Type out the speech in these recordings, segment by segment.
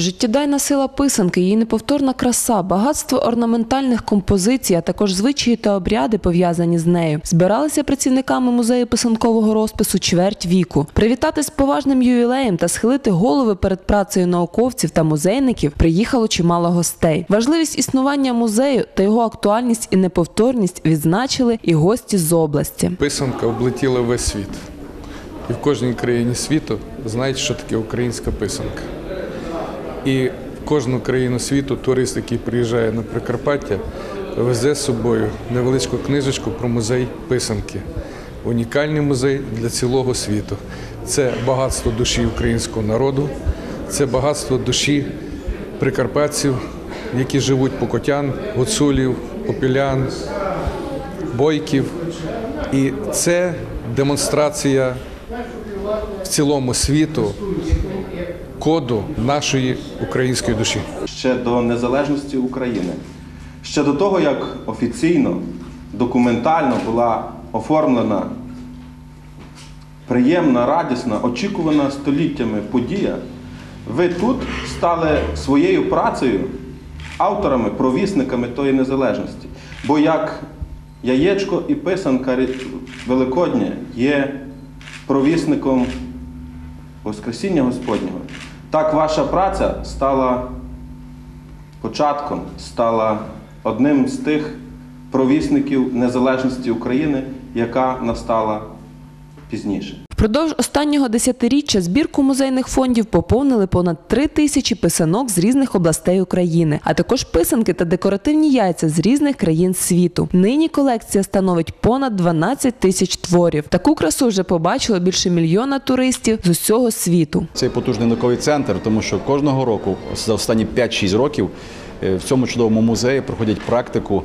життєдайна сила писанки, її неповторна краса, багатство орнаментальних композицій, а також звичаї та обряди пов'язані з нею, збиралися працівниками музею писанкового розпису чверть віку. Привітати з поважним ювілеєм та схилити голови перед працею науковців та музейників приїхало чимало гостей. Важливість існування музею та його актуальність і неповторність відзначили і гості з області. Писанка облетіла весь світ. І в кожній країні світу знають, що таке українська писанка. І в кожну країну світу турист, який приїжджає на Прикарпаття, везе з собою невеличку книжечку про музей писанки. Унікальний музей для цілого світу. Це багатство душі українського народу, це багатство душі прикарпатців, які живуть покотян, гуцулів, попілян, бойків. І це демонстрація в цілому світу коду нашої української душі. ще до незалежності України, ще до того, як офіційно, документально була оформлена приємна, радісна, очікувана століттями подія, ви тут стали своєю працею авторами, провісниками тої незалежності. Бо як яєчко і писанка Великодня є провісником Воскресіння Господнього, так ваша праця стала початком, стала одним з тих провісників незалежності України, яка настала пізніше. Впродовж останнього десятиріччя збірку музейних фондів поповнили понад три тисячі писанок з різних областей України, а також писанки та декоративні яйця з різних країн світу. Нині колекція становить понад 12 тисяч творів. Таку красу вже побачило більше мільйона туристів з усього світу. Цей потужний науковий центр, тому що кожного року за останні 5-6 років е, в цьому чудовому музеї проходять практику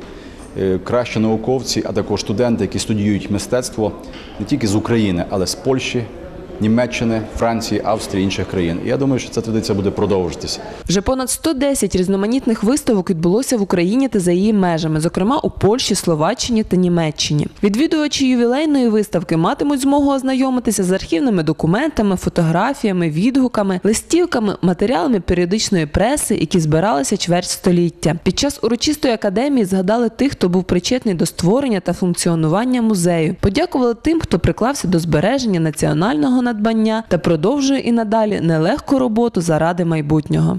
е, кращі науковці, а також студенти, які студіюють мистецтво не тільки з України, але з Польщі, Німеччини, Франції, Австрії інших країн. Я думаю, що ця традиція буде продовжуватися. Вже понад 110 різноманітних виставок відбулося в Україні та за її межами, зокрема у Польщі, Словаччині та Німеччині. Відвідувачі ювілейної виставки матимуть змогу ознайомитися з архівними документами, фотографіями, відгуками, листівками, матеріалами періодичної преси, які збиралися чверть століття. Під час урочистої академії згадали тих, хто був причетний до створення та функціонування музею. Подякували тим, хто приклався до збереження національного надбання та продовжує і надалі нелегку роботу заради майбутнього.